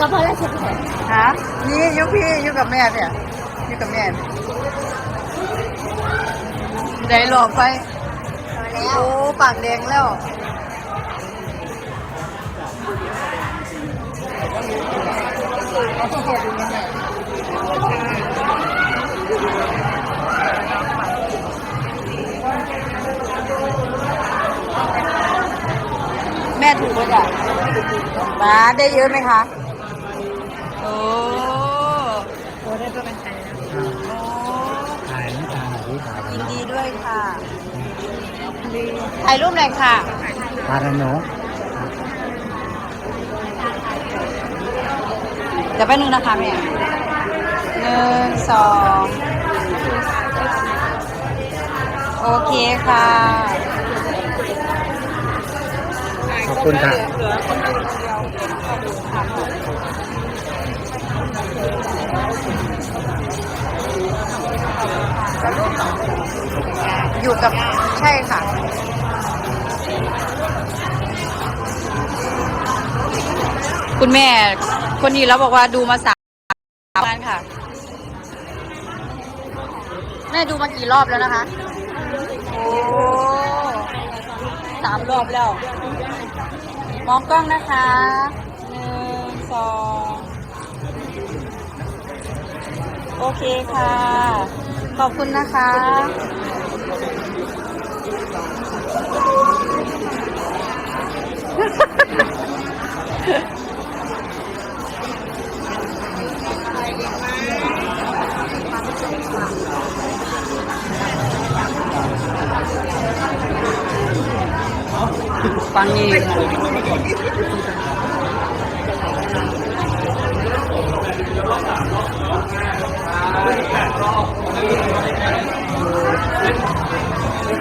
กระเพาะแล้วเช็ดแผลฮะนี่อยุพี่อยุกับแม่เนี่ยอยุกับแม่ได้หลอกไปพอแล้วโอ้ปากแดงแล้วแม่ถูกป่ะจ๊ะมาได้เยอะไหมคะ โคได้ตัวกันใจนะโอ้ถ่ายไม่ถ่ายหรือถ่ายยินดีด้วยค่ะถ่ายรูปหน่อยค่ะถ่ายกันหนูเดี๋ยวแป๊บนึงนะคะแม่หนึ่งสองโอเคค่ะ ขอบคุณค่ะ อยู่กับใช่ค่ะ คุณแม่คนนี้แล้วบอกว่าดูมาสามวันค่ะ แม่ดูมากี่รอบแล้วนะคะ โอ้สามรอบแล้ว มองกล้องนะคะหนึ่งสองโอเคค่ะ ขอบคุณนะคะ ฟังนี้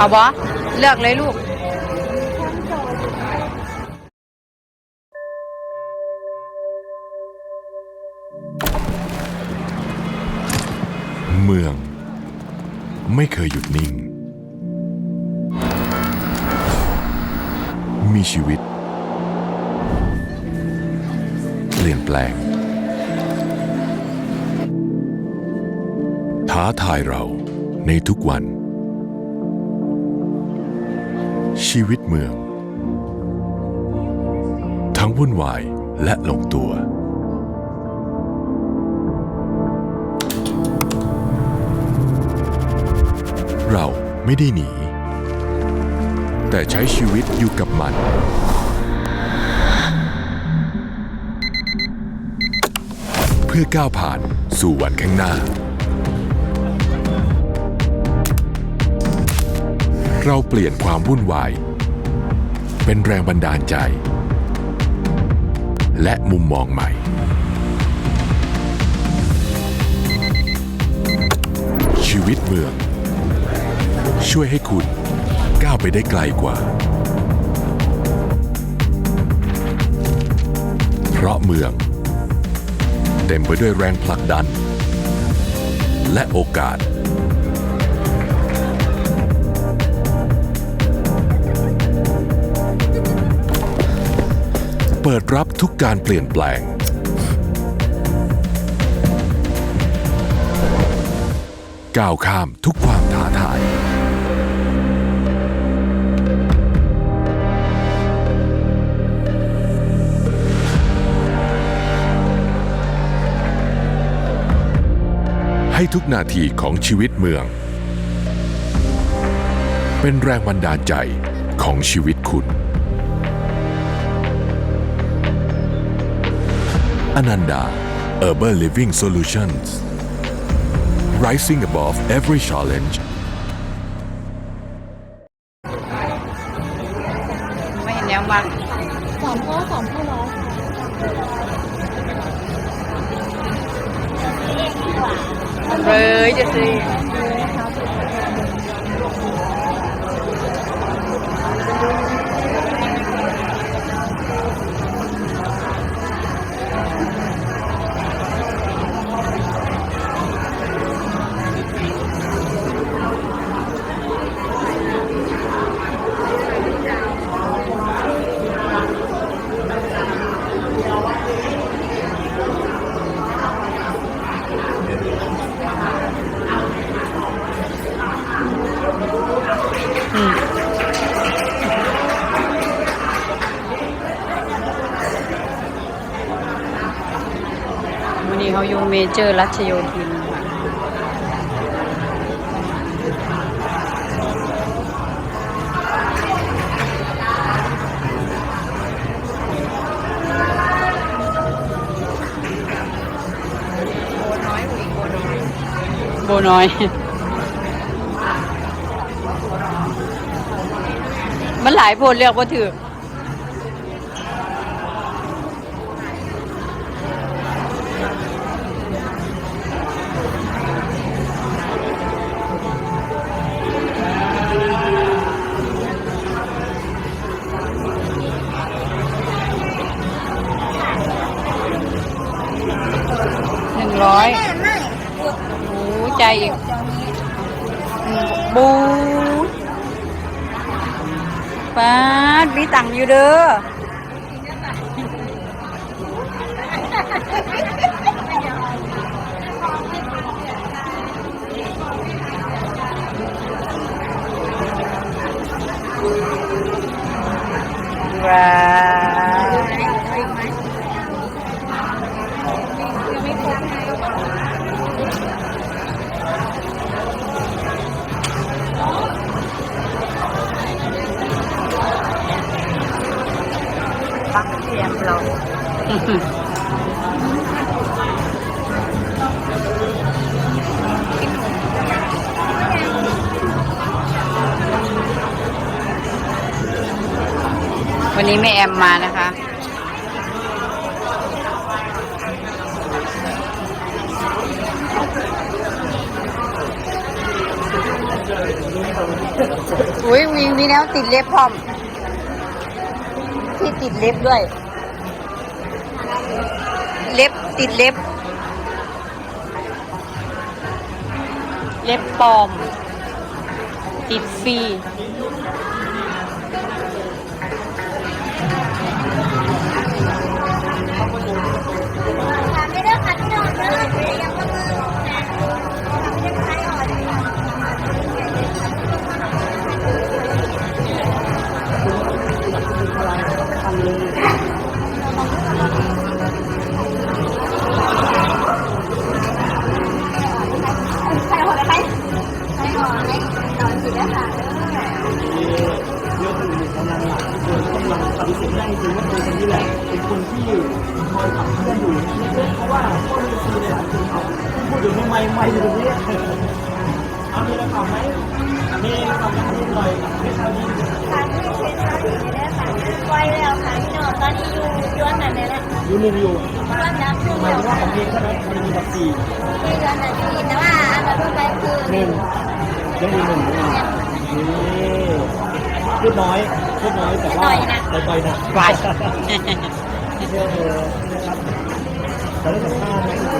เอาบอเลือกเลยลูกเมือง ไม่เคยหยุดนิ่ง มีชีวิต เปลี่ยนแปลง ท้าทายเราในทุกวัน ชีวิตเมือง ทั้งวุ่นวายและลงตัว เราไม่ได้หนี แต่ใช้ชีวิตอยู่กับมัน เพื่อก้าวผ่านสู่วันข้างหน้า เราเปลี่ยนความวุ่นวาย เป็นแรงบันดาลใจ และมุมมองใหม่ ชีวิตเมือง ช่วยให้คุณก้าวไปได้ไกลกว่า เพราะเมือง เต็มไปด้วยแรงผลักดัน และโอกาส ปิดรับทุกการเปลี่ยนแปลง ก้าวข้ามทุกความท้าทาย ให้ทุกนาทีของชีวิตเมือง เป็นแรงบันดาลใจของชีวิตคุณ อนันดา Urban Living Solutions Rising above every challenge ไม่เห็นแนวมัก สองพ่อสองพ่อร้อย เลยจะซื้อ เขาอยู่เมเจอร์รัชโยธินโบน้อย มันหลายโพดเรียกว่าถือ อ้ใจอีกบูป้าดมีตังอยู่เด้อว้า วันนี้แม่แอมมานะคะ อุ้ยมีมีแล้วติดเล็บพร้อม ที่ติดเล็บด้วย เล็บติดเล็บ เล็บปลอม ติดฟรี ได้ค่ะยกมือกำลังหลักคนกำลังปฏิเสธได้จริงว่าตัวคนนี้แหละเป็นคนที่คอยขับเคลื่อนอยู่เพราะว่าพวกนี้คือเนี่ยคือเขาพูดถึงทำไมไม่อยู่ตรงนี้เอามีอะไรขับไหมมีขับนิดหน่อยไม่ขับดีทางที่เป็นชาวดีได้ค่ะไว้แล้วค่ะพี่น้องตอนนี้อยู่ย้อนนั่นเลยแหละอยู่หนึ่งอยู่ย้อนน้ำขึ้นหมายแล้วถึงว่าค่ะของเองเท่านั้นมันมีแบบสี่ที่ย้อนนั่นที่แต่ว่าอันนั้นไปคือหนึ่ง ยังมีหนึ่งนี่พูดน้อยพูดน้อยแต่ว่าต่อยหนักไปเชื่อเธอนะครับแต่ได้สัมภาษณ์ไ